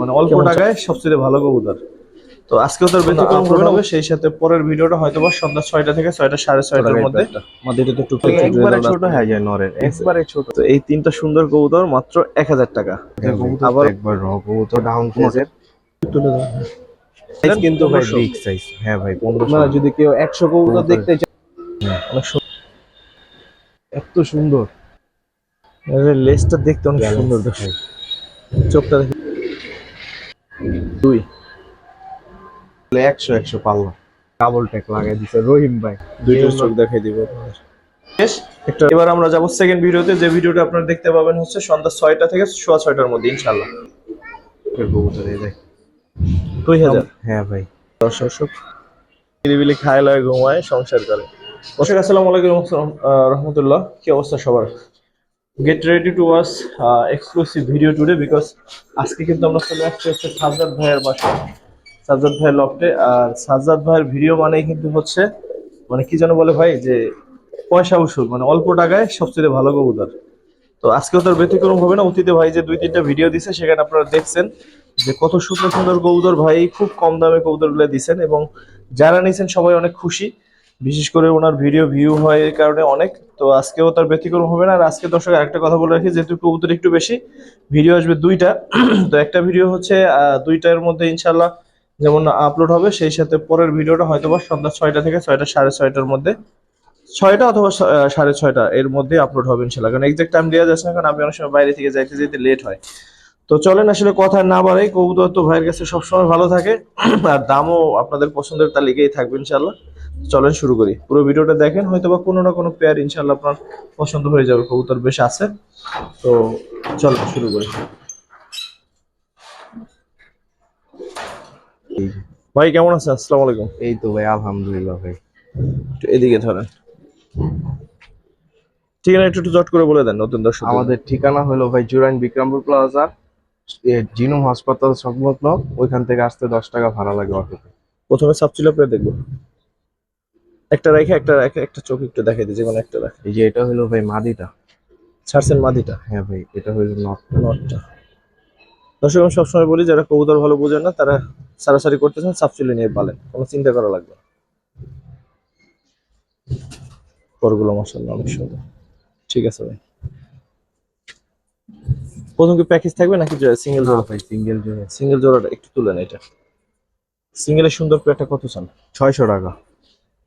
মানে অল্প টাকায় সবচেয়ে ভালো কবুতর। তো আজকেও তার ব্যতিক্রম হবে না সেই সাথে পরের ভিডিওটা হয়তো বা সন্ধ্যা ছয়টা থেকে ছয়টা সাড়ে ছয়টার মধ্যে। তো একটু একবারে ছোট হয়ে যায় নরের একবারে ছোট। তো এই তিনটা সুন্দর কবুতর মাত্র এক হাজার টাকা। আবার আবার একবার র কবুতর ডাউন কিন্তু ভাই বিগ সাইজ হ্যাঁ ভাই যদি কেউ একশো কবুতর দেখতে চায় অনেক এত সুন্দর। লেজটা দেখতে অনেক সুন্দর দেখে চোখটা দেখে। দুই। একশো একশো পাল্লা ডাবল ট্যাক লাগাই দিছে রহিম ভাই। দুইটার চোখ দেখাই দিব। একটা এবার আমরা যাব সেকেন্ড ভিডিওতে যে ভিডিওটা আপনারা দেখতে পাবেন হচ্ছে সন্ধ্যা ছয়টা থেকে সোয়া ছয়টার মধ্যে ইনশাল্লাহ কবুতর এই দেখ। দুই হাজার। হ্যাঁ ভাই। দর্শক নিরিবিলি খায় লয় ঘুমায় সংসার করে। দর্শক আসসালামু আলাইকুম রহমতুল্লাহ। কি অবস্থা সবার? Get ready to watch exclusive video today because আজকে কিন্তু আমরা চলে আসছি হচ্ছে সাজ্জাদ ভাইয়ের বাসায়। সাজ্জাদ ভাইয়ের লফটে আর সাজ্জাদ ভাইয়ের ভিডিও মানেই কিন্তু হচ্ছে মানে কি যেন বলে ভাই, যে পয়সা উসুল মানে অল্প টাকায় সবচেয়ে ভালো কবুতর। তো আজকেও তার ব্যতিক্রম হবে না, অতীতে ভাই যে দুই, তিনটা ভিডিও দিছে, সেখানে আপনারা দেখছেন যে কত সুন্দর সুন্দর কবুতর ভাই, খুব কম দামে কবুতরগুলো দিছেন এবং যারা নিয়েছেন সবাই অনেক খুশি। বিশেষ করে ওনার ভিডিও ভিউ হয় এই কারণে অনেক, তো আজকেও তার ব্যতিক্রম হবে না। আর আজকে দর্শক একটা কথা বলে রাখি, যেহেতু কবুতর একটু বেশি, ভিডিও আসবে দুইটা। তো একটা ভিডিও হচ্ছে দুইটার মধ্যে ইনশাল্লাহ যেমন আপলোড হবে, সেই সাথে পরের ভিডিওটা হয়তো বা সন্ধ্যা ছয়টা থেকে ছয়টা, সাড়ে ছয়টার মধ্যে। ছয়টা অথবা সাড়ে ছয়টা এর মধ্যে আপলোড হবে ইনশাল্লাহ কারণ এক্সাক্ট টাইম দেওয়া যাচ্ছে না, কারণ আমি অনেক সময় বাইরে থেকে যাইতে যেতে লেট হয়। তো চলেন আসলে কথা না বাড়াই, কবুতর তো ভাইয়ের কাছে সবসময় ভালো থাকে। আর দামও আপনাদের পছন্দের তালিকায় থাকবে ইনশাল্লাহ চলেন শুরু করি। পুরো ভিডিওটা দেখেন হয়তো বা কোনো না কোনো পেয়ার ইনশাল্লাহ আপনার পছন্দ হয়ে যাবে কবুতর বেশ আছে। তো চলেন শুরু করি। ভাই কেমন আছেন? আসসালামু আলাইকুম। এই তো ভাই আলহামদুলিল্লাহ ভাই। একটু এদিকে ধরেন। ঠিকানা একটু একটু জট করে বলে দেন নতুন দর্শক আমাদের ঠিকানা হলো ভাই জুরাইন বিক্রমপুর প্লাজা জিনুম হাসপাতাল সংলগ্ন ওইখান থেকে আসতে দশ টাকা ভাড়া লাগে অটোতে। প্রথমে সাবচিলা পেয়ে দেখব। একটা রেখে একটা রেখে একটা চোখ একটু দেখাই দিই যে কোনো একটা রাখে। এই যে এটা হলো ভাই মাদিটা। ছাড়ছেন মাদিটা? হ্যাঁ ভাই এটা হলো নট। নটটা। দর্শক আমি সবসময় বলি যারা কবুতর ভালো বোঝেন না তারা সারাসারি করতেছেন সাবচিলে নিয়ে পালেন। কোনো চিন্তা করা লাগবে। পরগুলো মশাল্লা অনেক সুন্দর। ঠিক আছে ভাই। প্রথম কি প্যাকেজ থাকবে নাকি সিঙ্গেল জোড়া? ভাই সিঙ্গেল জোড়া। সিঙ্গেল জোড়াটা একটু তুলেন এটা। সিঙ্গেলের সুন্দর পেয়ারটা কত চান? ছয়শো টাকা।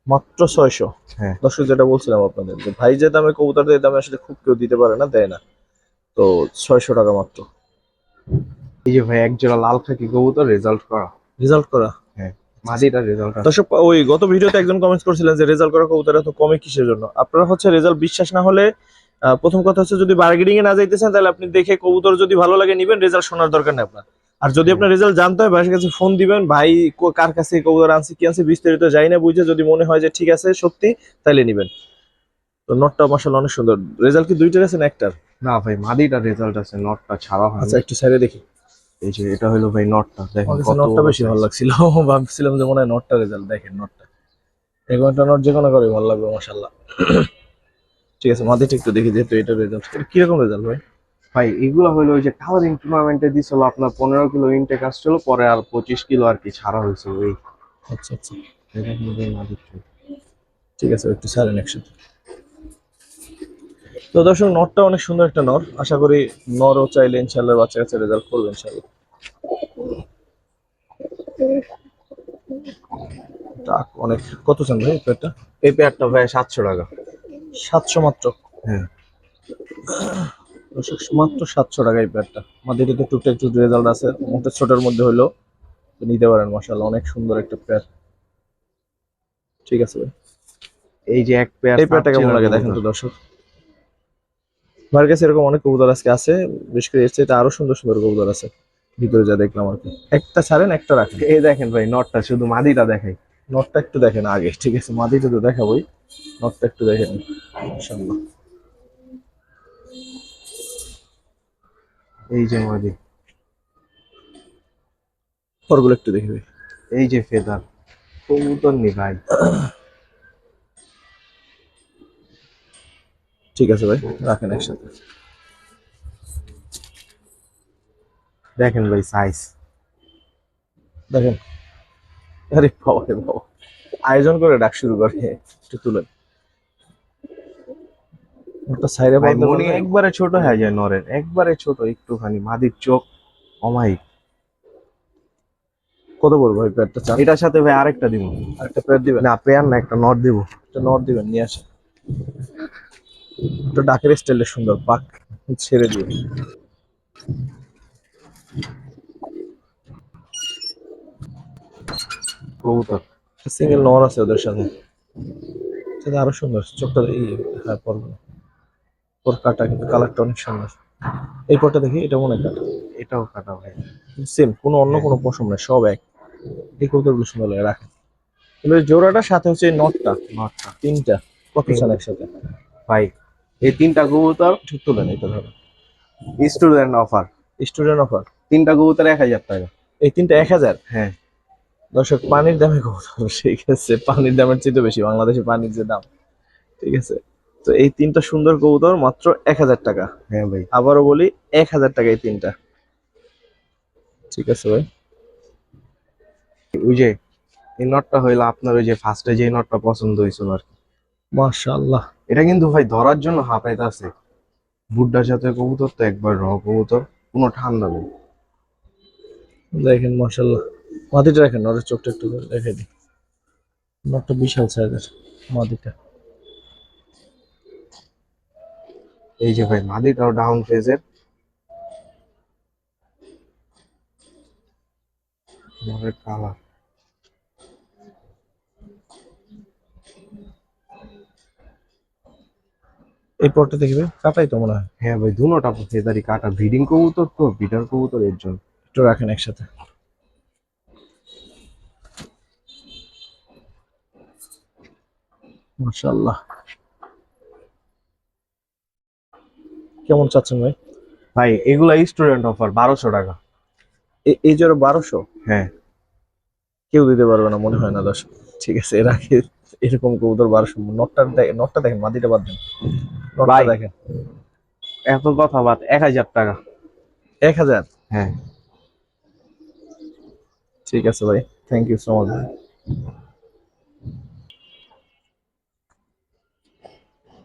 মাত্র ছয়শো। হ্যাঁ। দর্শক যেটা বলছিলাম আপনাদের যে ভাই যে দামে কবুতর দেয় দামে আসলে খুব কেউ দিতে পারে না দেয় না। তো ছয়শো টাকা মাত্র। এই যে ভাই এক জোড়া লাল খাকি কবুতর রেজাল্ট করা। রেজাল্ট করা? হ্যাঁ রেজাল্ট দর্শক ওই গত ভিডিওতে একজন কমেন্টস করেছিলেন যে রেজাল্ট করা কবুতর এত কমে কিসের জন্য? আপনারা হচ্ছে রেজাল্ট বিশ্বাস না হলে প্রথম কথা হচ্ছে যদি বার্গেনিং এ না যাইতেছেন তাহলে আপনি দেখে কবুতর যদি ভালো লাগে নিবেন রেজাল্ট শোনার দরকার নেই আপনার। আর যদি আপনার রেজাল্ট জানতে হয় ভাইয়ের কাছে ফোন দিবেন ভাই কার কাছে কবুতর আনছে কি আনছে বিস্তারিত যাই না বুঝে যদি মনে হয় যে ঠিক আছে সত্যি তাইলে নিবেন। তো নটটা মাসাল অনেক সুন্দর। রেজাল্ট কি দুইটার আছে না একটার? না ভাই মাদিটা রেজাল্ট আছে নটটা ছাড়া হয় আচ্ছা একটু সাইডে দেখি। এই যে এটা হলো ভাই নটটা দেখেন কত নটটা বেশি ভালো লাগছিল ভাবছিলাম যে মনে হয় নটটা রেজাল্ট দেখেন নটটা একটা নট যে কোনো করে ভালো লাগবে মাসাল্লাহ ঠিক আছে মাদিটা একটু দেখি যেহেতু এটা রেজাল্ট কীরকম রেজাল্ট ভাই? ভাই এগুলো হলো ওই যে কালারিং টুর্নামেন্টে দিছিল আপনার পনেরো কিলো ইনটেক আসছিল পরে আর পঁচিশ কিলো আর কি ছাড়া হয়েছে ওই। আচ্ছা আচ্ছা। ঠিক আছে একটু সারেন একসাথে। তো দর্শক নটটা অনেক সুন্দর একটা নর আশা করি নরও চাইলে ইনশাল্লাহ বাচ্চা কাছে রেজাল্ট করবে ইনশাল্লাহ টাক অনেক। কত চান ভাই পেটটা এই পেয়ারটা ভাই সাতশো টাকা। সাতশো মাত্র। হ্যাঁ। দর্শক মাত্র সাতশো টাকা এই প্যাডটা আমাদের এটাতে টুকটাক একটু রেজাল্ট আছে মোটে ছোটের মধ্যে হলো নিতে পারেন মাসাল্লাহ অনেক সুন্দর একটা প্যাড ঠিক আছে ভাই। এই যে এক পেয়ার এই প্যাডটা কেমন লাগে দেখেন তো দর্শক? আমার কাছে এরকম অনেক কবুতর আজকে আছে বিশেষ করে এর চাইতে আরও সুন্দর সুন্দর কবুতর আছে। ভিতরে যা দেখলাম আর কি। একটা ছাড়েন একটা রাখেন। এই দেখেন ভাই নটটা শুধু মাদিটা দেখাই। নটটা একটু দেখেন আগে ঠিক আছে মাদিটা তো দেখাবোই। নটটা একটু দেখেন মাশাআল্লাহ। এই যে মাদি পরগুলো একটু দেখবে এই যে ফেদার। কবুতর নি ভাই। ঠিক আছে ভাই রাখেন একসাথে। দেখেন ভাই সাইজ দেখেন। আরে বাবা রে বাবা। আয়োজন করে ডাক শুরু করে একটু তুলেন। সাইডে ভাই মনি একবারে ছোট হয়ে যায় নরের একবারে ছোট একটুখানি মাদির চোখ অমায়িক কত বলব ভাই প্যাডটা চান এটার সাথে ভাই আরেকটা দিব। একটা প্যাড দিবেন? না পেয়ার না একটা নট দিব। একটা নট দিবেন নিয়ে আসেন। একটা ডাকের স্টাইলে সুন্দর পাক ছেড়ে দিয়ে কবুতর। সিঙ্গেল নর আছে ওদের সাথে। সেটা আরও সুন্দর চোখটা এই হ্যাঁ পরবে ওর কাটা কিন্তু কালারটা অনেক সুন্দর। এই পরটা দেখি এটা মনে কাটা। এটাও কাটা ভাই। সেম কোনো অন্য কোনো পশম নাই সব এক। এই কবুতরগুলো সুন্দর লাগে রাখেন এই জোড়াটার সাথে হচ্ছে নটটা। নটটা। তিনটা কত চান একসাথে? ভাই এই তিনটা কবুতর ঠিক তুলেন এটা ধরো। স্টুডেন্ট অফার স্টুডেন্ট অফার তিনটা কবুতর এক হাজার টাকা। এই তিনটা এক হাজার? হ্যাঁ। দর্শক পানির দামে কবুতর ঠিক আছে। পানির দামের চেয়ে তো বেশি বাংলাদেশে পানির যে দাম ঠিক আছে। তো এই তিনটা সুন্দর কবুতর মাত্র এক হাজার টাকা। হ্যাঁ ভাই। আবারও বলি এক হাজার টাকা এই তিনটা। ঠিক আছে ভাই। ওই যে এই নটটা হইল আপনার ওই যে ফার্স্টে যে নটটা পছন্দ হয়েছিল আর কি। মাশাআল্লাহ। এটা কিন্তু ভাই ধরার জন্য হাঁপাইতে আছে। বুড্ডার সাথে কবুতর তো একবার র কবুতর কোনো ঠান্ডা নেই। দেখেন মাশাআল্লাহ। মাদিটা রাখেন নরের চোখটা একটু দেখে দিই। নটটা বিশাল সাইজের মাদিটা। এই যে ভাই মাদিটাও ডাউন ফেজের কালার এই পরটা দেখবে? কাটাই তো মনে হয়। হ্যাঁ ভাই দুনোটা ফেদারি কাটা ব্রিডিং কবুতর তো বিটার কবুতর এর জন্য। একটু রাখেন একসাথে। মাশাআল্লাহ। কেমন চাচ্ছেন ভাই? ভাই এগুলা স্টুডেন্ট অফার বারোশো টাকা। এই জোড়া বারোশো? হ্যাঁ। কেউ দিতে পারবে না মনে হয় না দশ ঠিক আছে এর আগে এরকম কবুতর বারোশো। নটটা দেখেন নটটা দেখেন মাদিটা বাদ দেন। নটটা। দেখেন। এত কথা বাদ এক হাজার টাকা। এক হাজার? হ্যাঁ। ঠিক আছে ভাই থ্যাংক ইউ সো মাচ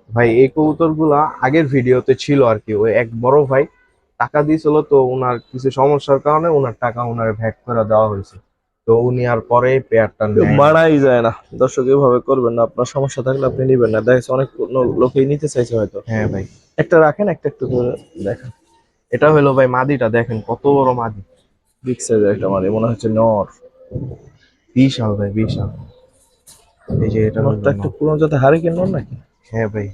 ভাই এই কবুতরগুলা আগের ভিডিওতে ছিল আর কি। ওই এক বড় ভাই টাকা দিয়েছিল তো ওনার কিছু সমস্যার কারণে ওনার টাকা ওনার ভ্যাক করে দেওয়া হয়েছে। তো উনি আর পরে পেয়ারটা মানাই যায় না। দর্শক এভাবে করবেন না। আপনার সমস্যা থাকলে আপনি নিবেন না। দেখা অনেক লোকেই নিতে চাইছে হয়তো। হ্যাঁ ভাই। একটা রাখেন একটা একটু করে দেখেন। এটা হলো ভাই মাদিটা দেখেন কত বড় মাদি। বিগ সাইজের একটা মাদি মনে হচ্ছে নর। বিশাল ভাই বিশাল। এই যে এটা নরটা একটু। পুরনো যাতে হারিকেন নর নাকি? হ্যাঁ ভাই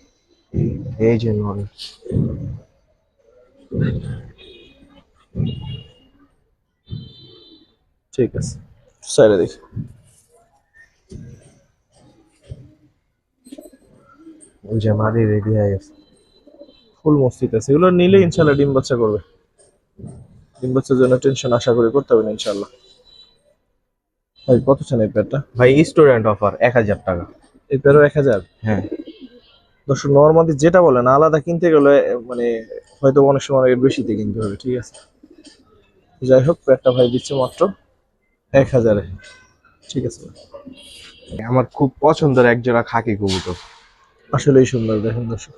এই যে নর ঠিক আছে সাইডে দেখি। ওই যে মাদি রেডি হয়ে গেছে। ফুল মস্তিত আছে। এগুলো নিলে ইনশাল্লাহ ডিম বাচ্চা করবে। ডিম বাচ্চার জন্য টেনশন আশা করি করতে হবে না ইনশাল্লাহ। ভাই কত চান এই প্যাডটা ভাই স্টুডেন্ট অফার এক হাজার টাকা। এই প্যাডও এক হাজার? হ্যাঁ। দর্শক নর্মালি যেটা বলেন আলাদা কিনতে গেলে মানে হয়তো অনেক সময় বেশিতে কিনতে হবে ঠিক আছে? যাই হোক প্যাডটা ভাই দিচ্ছে মাত্র এক হাজারে ঠিক আছে? আমার খুব পছন্দের এক জোড়া খাকি কবুতর। আসলেই সুন্দর দেখেন দর্শক।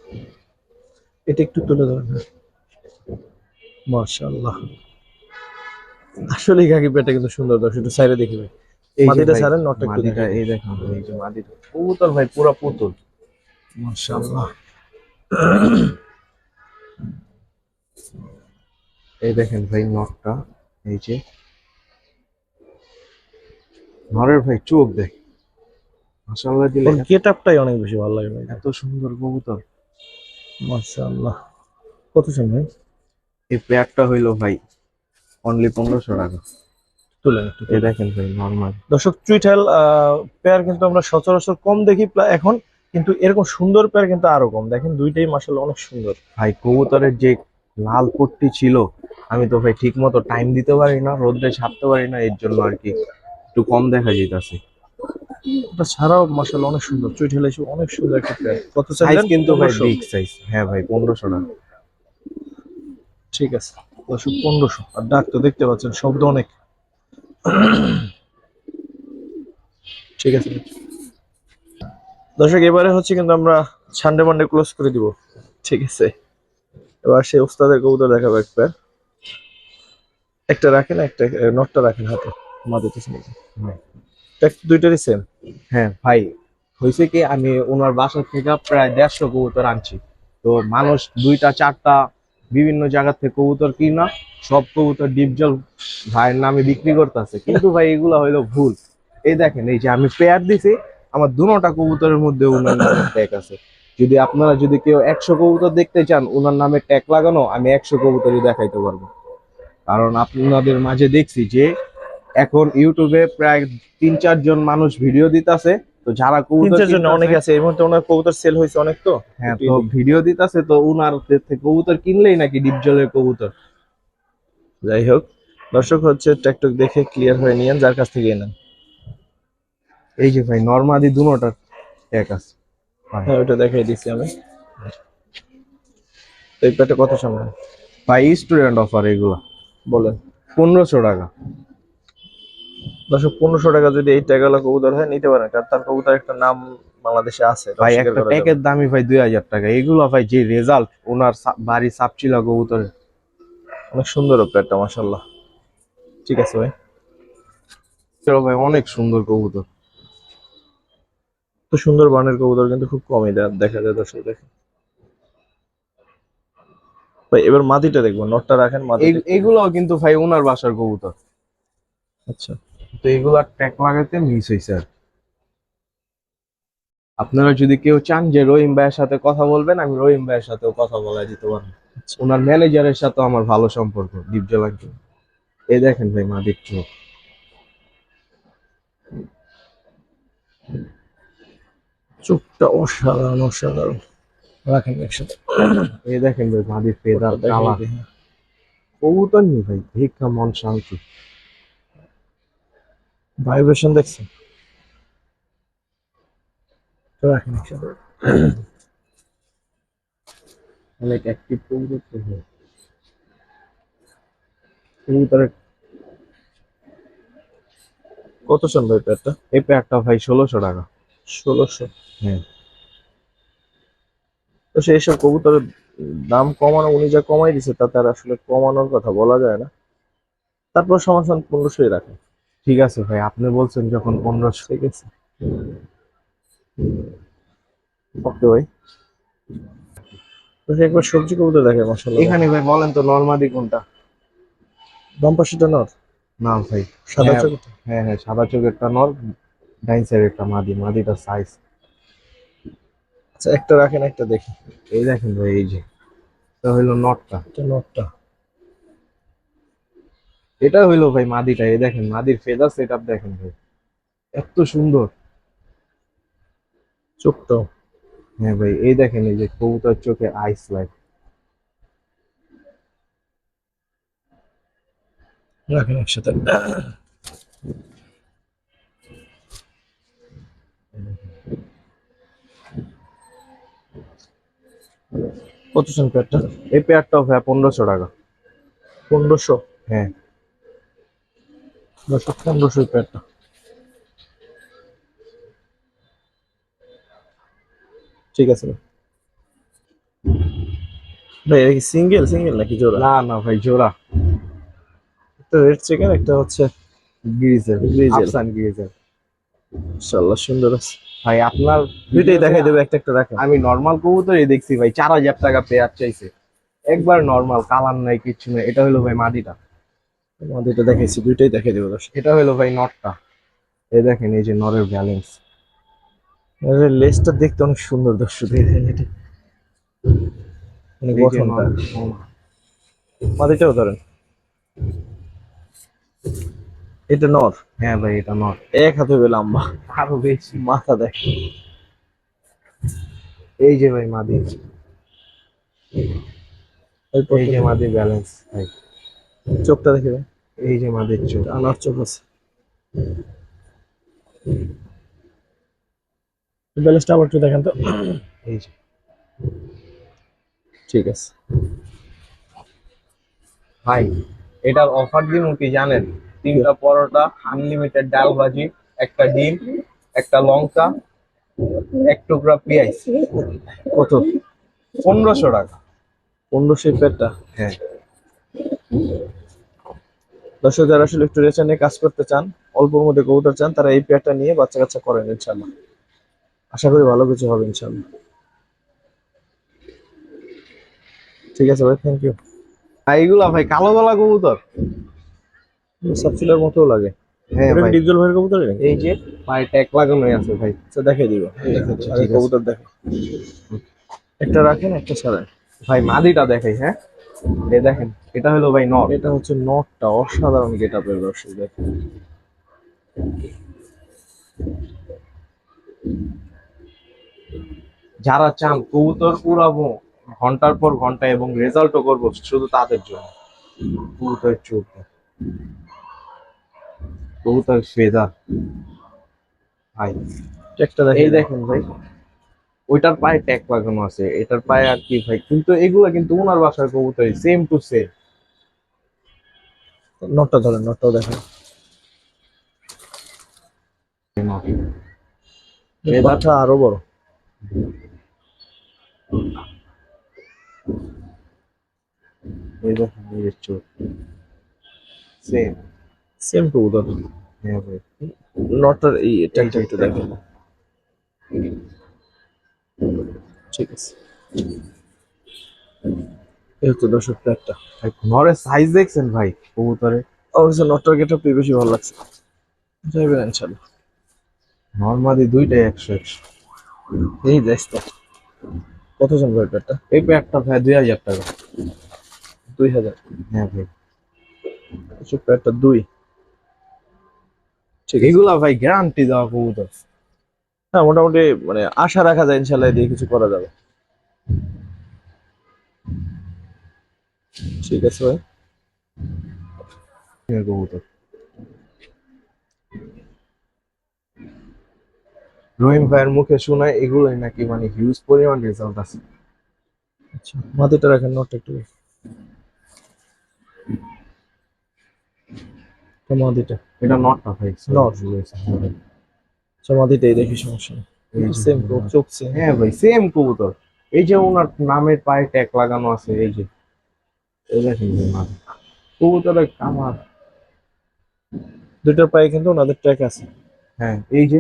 এটা একটু তুলে ধরেন মাশাআল্লাহ। আসলেই কাকি পেটে কিন্তু সুন্দর দর্শক একটু সাইডে দেখি ভাই। এই ছাড়েন, নটটা একটু দেখেন। এই দেখেন এই যে কবুতর ভাই পুরো পুতুল। মাশাআল্লাহ। এই দেখেন ভাই নটটা এই যে। নরের ভাই চোখ দেখ। মাশাআল্লাহ দিলে ওর গেট অনেক বেশি ভালো লাগে ভাই। এত সুন্দর কবুতর। মাশাআল্লাহ। কত ভাই? এই পেয়ারটা হইল ভাই অনলি পনেরোশো টাকা। এই দেখেন ভাই নর্মাল দর্শক চুইঠাল পেয়ার কিন্তু আমরা সচরাচর কম দেখি প্লা- এখন। কিন্তু এরকম সুন্দর পেয়ার কিন্তু আরও কম। দেখেন দুইটাই মাসাল্লাহ অনেক সুন্দর। ভাই কবুতরের যে লাল পট্টি ছিল আমি তো ভাই ঠিক মতো টাইম দিতে পারি না রোদ্রে ছাড়তে পারি না এর জন্য আর কি একটু কম দেখা যেতেছে ওটা ছাড়াও মাসাল্লাহ অনেক সুন্দর। চুইঠাল এসে অনেক সুন্দর একটা পেয়ার। কত সাইজ কিন্তু ভাই 1500? বিগ সাইজ হ্যাঁ ভাই পনেরোশো টাকা ঠিক আছে। দর্শক পনেরোশো। আর ডাক তো দেখতে পাচ্ছেন শব্দ অনেক। ঠিক আছে। দর্শক, এবারে হচ্ছে কিন্তু আমরা সানডে মানডে ক্লোজ করে দিব। ঠিক আছে? এবার সেই ওস্তাদের কবুতর দেখাবো একটা একটা রাখেন, একটা নটটা রাখেন হাতে। মাঝে তো শুনে। দুইটারই সেম হ্যাঁ ভাই, হয়েছে কি, আমি ওনার বাসা থেকে প্রায় দেড়শো কবুতর আনছি। তো মানুষ দুইটা, চারটা বিভিন্ন জায়গা থেকে কবুতর কিনা সব কবুতর ডিপজল ভাইয়ের নামে বিক্রি করতেছে। কিন্তু ভাই, এগুলো হইল ভুল। এই দেখেন, এই যে আমি পেয়ার দিছি আমার দুটা কবুতরের মধ্যে ওনার নামে ট্যাগ আছে। যদি আপনারা যদি কেউ একশো কবুতর দেখতে চান ওনার নামে ট্যাগ লাগানো আমি একশো কবুতরই দেখাইতে পারব। কারণ আপনাদের মাঝে দেখছি যে এখন ইউটিউবে প্রায় তিন চারজন মানুষ ভিডিও দিতাছে তো যারা কবুতর কিনতাছে- অনেক আছে এই মুহূর্তে ওনার কবুতর সেল হয়েছে অনেক তো? হ্যাঁ তো ভিডিও দিতাছে তো উনার থেকে কবুতর কিনলেই নাকি ডিপ জলের কবুতর। যাই হোক দর্শক হচ্ছে ট্যাকটক দেখে ক্লিয়ার হয়ে নিয়েন যার কাছ থেকে নেন এই যে ভাই নর্মাদি দুটার এক আছে। হ্যাঁ ওটা দেখাই দিছি আমি। এই প্যাটে কত সামনে? ভাই স্টুডেন্ট অফার এগুলা। বলেন। পনেরোশো টাকা। দর্শক পনেরোশো টাকা যদি এই টাকাগুলো কবুতর হয় নিতে পারেন কারণ তার কবুতর একটা নাম বাংলাদেশে আছে ভাই একটা প্যাকের দামই ভাই দুই হাজার টাকা। এগুলো ভাই যে রেজাল্ট ওনার বাড়ি সাপচিলা কবুতরের। অনেক সুন্দর প্যাটটা মাসাল্লাহ ঠিক আছে ভাই। ভাই অনেক সুন্দর কবুতর। তো সুন্দর বানের কবুতর কিন্তু খুব কমই দেখা যায় দর্শক দেখে। ভাই এবার মাটিটা দেখব নটটা রাখেন মাটি এই- এগুলো কিন্তু ভাই ওনার বাসার কবুতর। আচ্ছা। তো এগুলা ট্যাগ লাগাইতে মিস হয়েছে আর আপনারা যদি কেউ চান যে রহিম ভাইয়ের সাথে কথা বলবেন আমি রহিম ভাইয়ের সাথেও কথা বলা দিতে পারব। ওনার ম্যানেজারের সাথে আমার ভালো সম্পর্ক দীপজলাঙ্কি এ দেখেন ভাই মাদির চোখ। চোখটা অসাধারণ অসাধারণ। রাখেন একসাথে। এই দেখেন ভাই মাদির ফেদার কালা। কবুতর নি ভাই দেখা মন শান্তি। ভাইব্রেশন দেখছেন? রাখেন একসাথে। অনেক অ্যাক্টিভ কবুতর তো ভাই। কবুতরের কত চান ভাই প্যাটটা এই প্যাকটা ভাই ষোলোশো টাকা। ষোলোশো। হ্যাঁ। তো সেই সব কবুতরের দাম কমানো উনি যা কমাই দিছে তাতে আর আসলে কমানোর কথা বলা যায় না। তারপর সমাধান পনেরোশোই রাখে। ঠিক আছে ভাই আপনি বলছেন যখন পনেরোশো। ঠিক আছে। ওকে ভাই। তো একবার সবজি কবুতর দেখে মশলা এখানে ভাই বলেন তো নর্মাদি কোনটা? বাম পাশেটা নর? না ভাই। সাদা হ্যাঁ। চোখ হ্যাঁ হ্যাঁ সাদা চোখেরটা নর ডাইন সাইডেরটা মাদি মাদিটা সাইজ আচ্ছা একটা রাখেন একটা দেখি। এই দেখেন ভাই এই যে। এটা হইল নটটা এটা নরটা এটা হইল ভাই মাদিটা এই দেখেন মাদির ফেদার সেটআপ দেখেন ভাই। এত সুন্দর। চোখটাও হ্যাঁ ভাই এই দেখেন এই যে কবুতর চোখে আইস লাইট রাখেন একসাথে। কত চান প্যাটটা এই পেয়ারটাও ভাই পনেরোশো টাকা। পনেরোশো? হ্যাঁ। দশ পনেরোশো প্যাটটা ঠিক আছে ভাই। এটা কি সিঙ্গেল সিঙ্গেল নাকি জোড়া? না না ভাই জোড়া। একটা রেড চিকেন একটা হচ্ছে গ্রিজেল। Grizel। আফসান গ্রিজেল। ইনশাআল্লাহ সুন্দর আছে। ভাই আপনার দুইটাই দেখাই দেবে একটা একটা রাখেন আমি নর্মাল কবুতরই দেখছি ভাই চার হাজার টাকা পেয়ার চাইছে। একবার নর্মাল কালার নাই কিচ্ছু নাই এটা হলো ভাই মাদিটা। আমাদের এটা দেখাইছি দুইটাই দেখাই দেবো দর্শক। এটা হলো ভাই নটটা। এই দেখেন এই যে নরের ব্যালেন্স এর লেজটা দেখতে অনেক সুন্দর দর্শক দেখেন এটা। অনেক মাদিটাও ধরেন। এটা নর? হ্যাঁ ভাই এটা নর। এক হাতে লম্বা। আরও বেশি। মাথা দেখ। এই যে ভাই মাদি। এই যে মাদি ব্যালেন্স ভাই চোখটা দেখে ভাই। এই যে মাদির চোখ। আনার চোখ আছে। ব্যালেন্সটা আবার একটু দেখেন তো। এই যে। ঠিক আছে। ভাই এটার অফার দিন কি জানেন? তিনটা পরোটা আনলিমিটেড ডাল ভাজি একটা ডিম একটা লঙ্কা এক টুকরা পেঁয়াজ। কত? পনেরোশো টাকা। পনেরোশো পেটটা হ্যাঁ। দর্শক যারা আসলে একটু রেচা নিয়ে কাজ করতে চান অল্পর মধ্যে কবুতর চান তারা এই পেয়ারটা নিয়ে বাচ্চা কাচ্চা করেন ইনশাল্লাহ আশা করি ভালো কিছু হবে ইনশাল্লাহ ঠিক আছে ভাই থ্যাংক ইউ আর এইগুলা ভাই কালো গলা কবুতর? সাবসিলার মতো লাগে। হ্যাঁ ভাই। ডিপজল ভাইয়ের কবুতর এই যে পায়ে ট্যাগ লাগানোই আছে ভাই। আচ্ছা দেখাই দিব। আচ্ছা। কবুতর দেখে। একটা রাখেন একটা ছাড়েন। ভাই মাদিটা দেখাই হ্যাঁ? এই দেখেন এটা হলো ভাই এটা হচ্ছে নটটা অসাধারণ গেট আপের দর্শক দেখেন। যারা চান কবুতর উড়াবো ঘণ্টার পর ঘণ্টা এবং রেজাল্টও করব শুধু তাদের জন্য। কবুতর চোখ। কবুতর ফেদার ভাই একটা এই দেখেন দেখেন ভাই ওইটার পায়ে ট্যাগ লাগানো আছে। এটার পায়ে আর কি ভাই কিন্তু এগুলা কিন্তু ওনার বাসার কবুতর সেম টু সেম নটটা ধরেন নটটাও দেখেন। বাচ্চা আরও বড়। এই দেখেন এই চোখ। সেম সেম কবুতর হ্যাঁ ভাই নটটার এই এইটা একটু দেখেন। ঠিক আছে। এই হচ্ছে দর্শক প্লেটটা ভাই ঘরের সাইজ দেখছেন ভাই কবুতরে অবশ্য নটটার গেট আপটি বেশি ভালো লাগছে। যাইবেন ইনশাল্লাহ। নর্মালি দুইটাই একশো একশো। এই তো কত জন ভাই প্লেটটা এই প্যাকটা ভাই দুই হাজার টাকা। দুই হাজার। হ্যাঁ ভাই। প্লেটটা দুই। ঠিক এগুলা ভাই গ্যারান্টি দেওয়া কবুতর। হ্যাঁ মোটামুটি মানে আশা রাখা যায় ইনশাল্লাহ দিয়ে কিছু করা যাবে। ঠিক আছে ভাই। কবুতর। রহিম ভাইয়ের মুখে শোনায় এগুলোই নাকি মানে হিউজ পরিমাণ রেজাল্ট আছে। আচ্ছা মাটিটা রাখেন নটটা একটু মাদিটা এটা নট। হ্যাঁ ভাই। আচ্ছা মাদিটাই দেখি সমস্যা সেম চোখ সেম হ্যাঁ ভাই সেম কবুতর। এই যে ওনার নামের পায়ে ট্যাগ লাগানো আছে এই যে। এই দেখেন কবুতরের কামার। দুইটার পায়ে কিন্তু ওনাদের ট্র্যাক আছে। হ্যাঁ এই যে।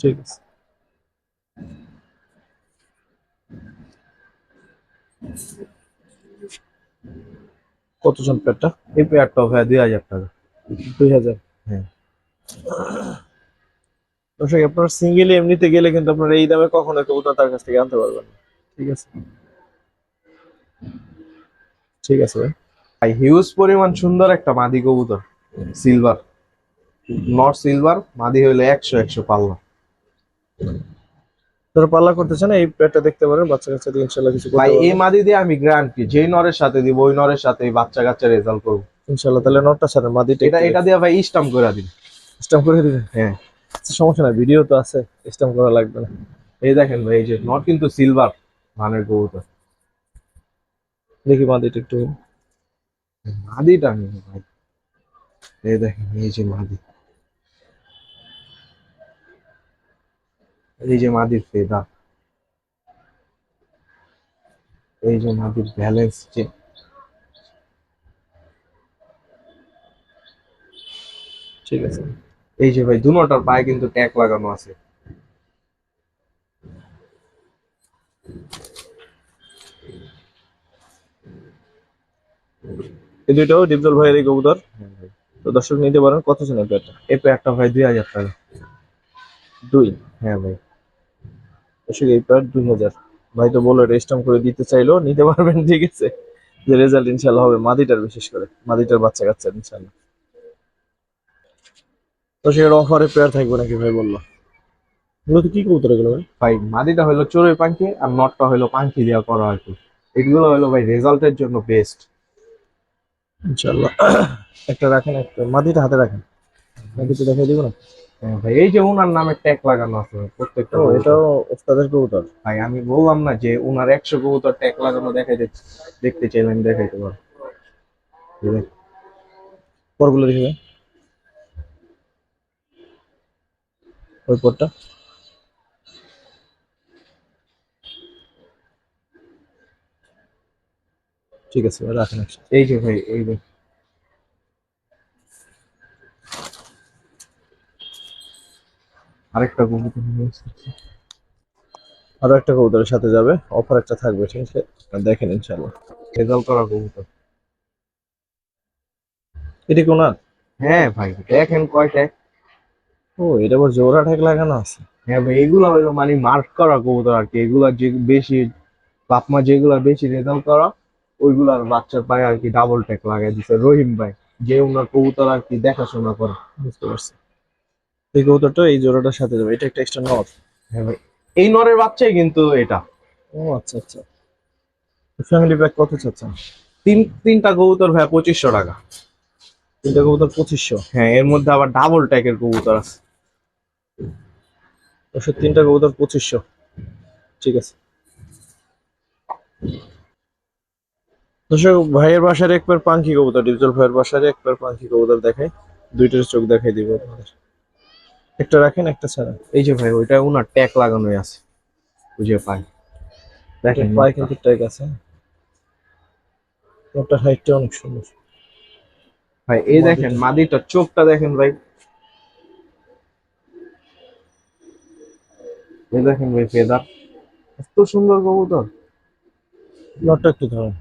ঠিক আছে। কতজন প্লেটটা এই পেয়ারটা ভাই দুই হাজার টাকা। দুই হাজার? হ্যাঁ। দর্শক আপনার সিঙ্গেলি এমনিতে গেলে কিন্তু আপনার এই দামে কখনো কবুতর তার কাছ থেকে আনতে পারবেন না। ঠিক আছে? ঠিক আছে ভাই। ভাই হিউজ পরিমাণ সুন্দর একটা মাদি কবুতর সিলভার নট সিলভার মাদি হইলে একশো একশো পাল্লা। যারা পাল্লা করতে চান এই প্লেটটা দেখতে পারেন বাচ্চা কাচ্চা দিয়ে ইনশাল্লাহ কিছু ভাই এই মাদি দিয়ে আমি গ্যারান্টি যেই নরের সাথে দিব ওই নরের সাথে বাচ্চা কাচ্চা রেজাল্ট করব। ইনশাল্লাহ তাহলে নটটা ছাড়েন মাদিটা এটা এটা দিয়ে ভাই স্টাম্প করে দিন। স্ট্যাম্প করে দিবেন? হ্যাঁ। আচ্ছা, সমস্যা নাই ভিডিও তো আছে স্ট্যাম্প করা লাগবে না। এই দেখেন ভাই এই যে নট কিন্তু সিলভার মানের কবুতর। দেখি মাদিটা একটু। মাদিটা নেই ভাই এই দেখেন এই যে মাদি। এই যে মাদির ফেদা এই যে মাদির ব্যালেন্স যে ঠিক আছে? এই যে ভাই দুনোটার পায়ে কিন্তু ট্যাগ লাগানো আছে। এই দুইটাও ডিপজল ভাইয়ের এই কবুতর? তো দর্শক নিতে পারেন কত জন এই প্লেটটা এই প্যাকটা ভাই দুই হাজার টাকা। দুই? হ্যাঁ ভাই। দর্শক এই প্লেট দুই হাজার। ভাই তো বলে রেস্টাম করে দিতে চাইলো নিতে পারবেন ঠিক আছে? যে রেজাল্ট ইনশাল্লাহ হবে মাদিটার বিশেষ করে মাদিটার বাচ্চা কাচ্চা ইনশাল্লাহ তো সেটার অফারে পেয়ার থাকবে নাকি ভাই বলল? এগুলো তো কি কবুতর এগুলো ভাই? ভাই মাদিটা হলো চড়ুই পাখি আর নটটা হলো পাখি দেওয়া করা আর কি। এগুলো হলো ভাই রেজাল্টের জন্য বেস্ট ইনশাল্লাহ একটা রাখেন একটা মাদিটা হাতে রাখেন। মাদিটা দেখাই দিব না? ভাই এই যে ওনার নামে ট্যাগ লাগানো আছে প্রত্যেকটা। এটাও ওস্তাদের কবুতর? ভাই আমি বললাম না যে ওনার একশো কবুতর ট্যাগ লাগানো দেখাইতে দেখতে চাইলে আমি দেখাইতে পারব। পরগুলো দেখি ভাই। ওই পরটা। ঠিক আছে রাখেন এই যে ভাই এই যে আরেকটা কবুতর। আরও একটা কবুতরের সাথে যাবে। অফার একটা থাকবে ঠিক আছে? দেখেন ইনশাল্লাহ রেজাল্ট করা কবুতর। এটা কি ওনার? হ্যাঁ ভাই দেখেন কয় ট্যাগ ও এটা আবার জোড়া ঠেক লাগানো আছে? হ্যাঁ ভাই এগুলা হলো মানে মার্ক করা কবুতর আর কি। এগুলা যে বেশি বাপমা যেগুলা বেশি রেজাল্ট করা ওইগুলার বাচ্চার পায়ে আর কি ডাবল ট্যাগ লাগাই দিছে। রহিম ভাই যে ওনার কবুতর আর কি দেখাশোনা করে। বুঝতে পারছি। এই কবুতরটা এই জোড়াটার সাথে যাবে এটা একটা এক্সট্রা নট হ্যাঁ ভাই এই নরের বাচ্চাই কিন্তু এটা। ও আচ্ছা আচ্ছা। ফ্যামিলি প্যাক কত চাচ্ছেন? তিন তিনটা কবুতর ভাই পঁচিশশো টাকা। তিনটা কবুতর পঁচিশশো? হ্যাঁ এর মধ্যে আবার ডাবল ট্যাগের কবুতর আছে। ওষুধ তিনটা কবুতর পঁচিশশো। ঠিক আছে। দর্শক ভাইয়ের বাসার এক পেয়ার পাঙ্কি কবুতর ডিজিটাল ভাইয়ের বাসার এক পেয়ার পাঙ্কি কবুতর দেখাই। দুইটার চোখ দেখাই দিব আপনাদের। একটা রাখেন একটা ছাড়া এই যে ভাই ওইটা ওনার ট্যাগ লাগানোই আছে। বুঝে পাই দেখেন পায়ে কিন্তু ট্যাগ আছে। ওটা হাইটটা অনেক সুন্দর। ভাই এই দেখেন মাদিটার চোখটা দেখেন ভাই। এই দেখেন ভাই ফেদার। এত সুন্দর কবুতর। নটটা একটু ধরুন।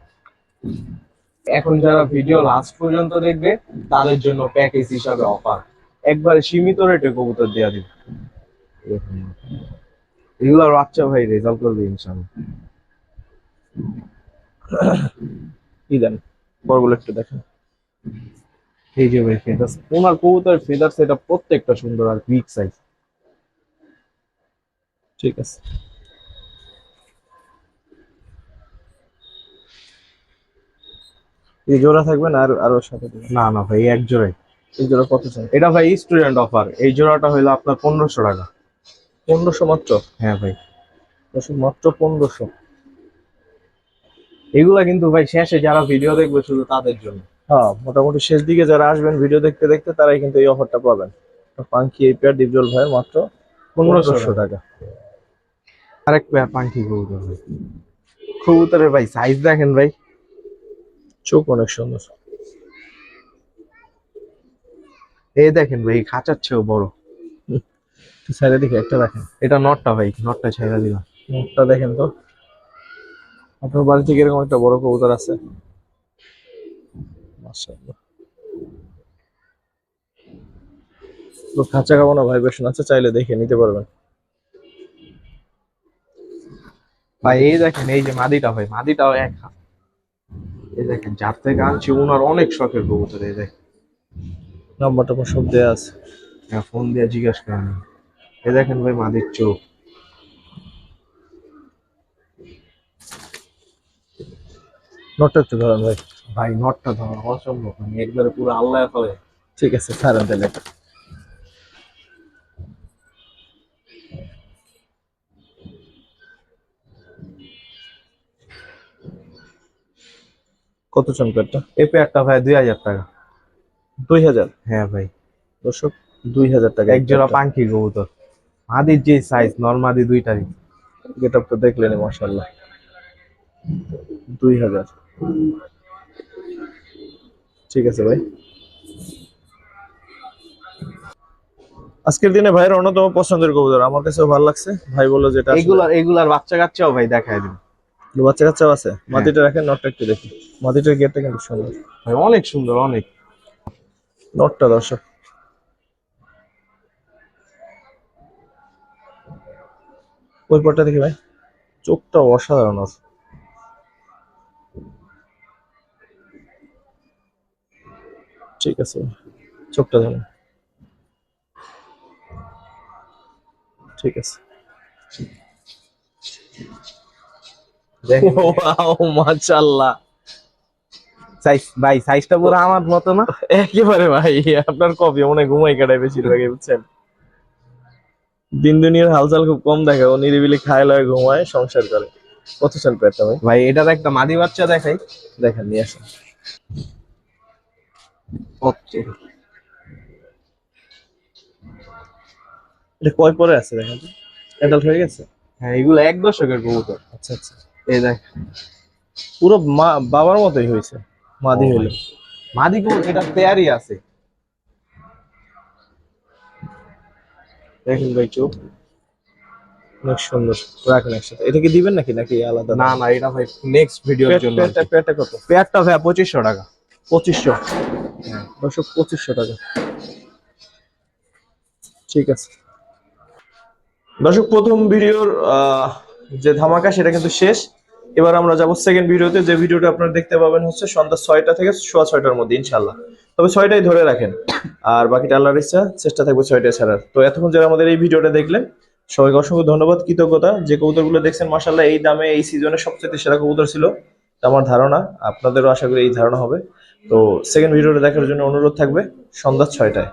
এখন যারা ভিডিও লাস্ট পর্যন্ত দেখবে তাদের জন্য প্যাকেজ হিসাবে অফার একবারে সীমিত রেটে কবুতর দেওয়া দিবে। এগুলোর বাচ্চা ভাই রেজাল্ট করবে ইনশাল্লাহ। কি দেন বড়গুলো একটু দেখেন। এই যে ভাই ফেদার ওনার কবুতরের ফেদার সেটা প্রত্যেকটা সুন্দর আর বিগ সাইজ ঠিক আছে। এই জোড়া থাকবে না আর, আরও সাথে না না ভাই, এক জোড়াই। এই জোড়া কত চাই? এটা ভাই স্টুডেন্ট অফার এই জোড়াটা হলো আপনার পনেরোশো টাকা। পনেরোশো মাত্র? হ্যাঁ ভাই। মাত্র পনেরোশো। এগুলা কিন্তু ভাই শেষে যারা ভিডিও দেখবে শুধু তাদের জন্য। হ্যাঁ মোটামুটি শেষ দিকে যারা আসবেন ভিডিও দেখতে দেখতে তারাই কিন্তু এই অফারটা পাবেন। পাঙ্কি এই পেয়ার ডিপজল ভাইয়ের মাত্র পনেরোশো টাকা। আরেক পেয়ার পাখি কবুতর ভাই। কবুতরের ভাই সাইজ দেখেন ভাই। চোখ অনেক সুন্দর। এই দেখেন ভাই খাঁচার চেয়েও বড় সাইডে দেখে একটা দেখেন। এটা নটটা ভাই নটটা ছেড়ে দিলাম। মুখটা দেখেন তো। আপনার বাড়িতে কি এরকম একটা বড় কবুতর আছে? তো খাঁচা খাব না ভাইব্রেশন আছে চাইলে দেখে নিতে পারবেন। ভাই এই দেখেন এই যে মাদিটা ভাই মাদিটাও এক। এই দেখেন যার থেকে আনছি ওনার অনেক শখের কবুতর এই দেখেন। নাম্বারটা আমার সব দেওয়া আছে। হ্যাঁ, ফোন দিয়ে জিজ্ঞাসা করেন। এই দেখেন ভাই মাদির চোখ। নোটটা একটু ধরেন ভাই। ভাই নটটা ধরা অসম্ভব মানে একবারে পুরো আল্লাহ ফলে ঠিক আছে ছাড়েন তাহলে। কত চমকারটা এই পেয়ারটা ভাই দুই হাজার টাকা। দুই হাজার। হ্যাঁ ভাই। দর্শক দুই হাজার টাকা এক জোড়া পাঙ্কি কবুতর। মাদির যে সাইজ নর্মাদি দুইটারই। গেট আপ তো দেখলেন মাশাল্লাহ দুই হাজার। ঠিক আছে ভাই। আজকের দিনে ভাইয়ের অন্যতম পছন্দের কবুতর আমার কাছেও ভালো লাগছে। ভাই বলল যেটা এগুলার এগুলার বাচ্চা কাচ্চাও ভাই দেখায় দিন বাচ্চা কাচ্চাও আছে মাটিটা রাখেন নটটা একটু দেখি। মাটিটার গেটটা কিন্তু সুন্দর। ভাই অনেক সুন্দর অনেক। নটটা দর্শক। ওই পরটা দেখি ভাই, চোখটা অসাধারণ আছে। ঠিক আছে, চোখটা ধরুন। ঠিক আছে। ওয়াও, মাশাআল্লাহ। সাইজ ভাই সাইজটা পুরো আমার মতো না। একেবারে ভাই আপনার কপি মনে ঘুমাই কাটায় বেশিরভাগই বুঝছেন? দিন দুনিয়ার হালচাল খুব কম দেখে ও নিরিবিলি খায় লয় ঘুমায় সংসার করে। কত চাল পেটটা ভাই ভাই এটার একটা মাদি বাচ্চা দেখাই। দেখেন নিয়ে আসেন। এটা কয় পরে আছে দেখেন? অ্যাডাল্ট হয়ে গেছে? হ্যাঁ এগুলো এক দশকের কবুতর। আচ্ছা আচ্ছা। এই দেখ পুরো মা বাবার মতোই হয়েছে। মাদি ও হইল। মাদি কবুতর এটা পেয়ারই আছে। দেখেন ভাই চোখ। অনেক সুন্দর। রাখেন একসাথে। এটা কি দিবেন নাকি? নাকি আলাদা? না না এটা ভাই নেক্সট ভিডিওর জন্য পেটটা পেটটা কত? পেয়ারটা ভাই পঁচিশশো টাকা। পঁচিশশো? দশক পঁচিশশো টাকা। ঠিক আছে। দর্শক প্রথম ভিডিওর আহ, যে ধামাকা সেটা কিন্তু শেষ। এবার আমরা যাব সেকেন্ড ভিডিওতে যে ভিডিওটা আপনারা দেখতে পাবেন হচ্ছে সন্ধ্যা ছয়টা থেকে সোয়া ছয়টার মধ্যে ইনশাল্লাহ তবে ছয়টাই ধরে রাখেন। আর বাকিটা আল্লাহর ইচ্ছা, চেষ্টা থাকবে ছয়টায় ছাড়ার। তো এতক্ষণ যারা আমাদের এই ভিডিওটা দেখলেন, সবাইকে অসংখ্য ধন্যবাদ, কৃতজ্ঞতা। যে কবুতরগুলো দেখছেন মাসাল্লাহ এই দামে, এই সিজনে সবচেয়ে সেরা কবুতর ছিল। আমার ধারণা, আপনাদেরও আশা করি এই ধারণা হবে। তো সেকেন্ড ভিডিওটা দেখার জন্য অনুরোধ থাকবে সন্ধ্যা ছয়টায়।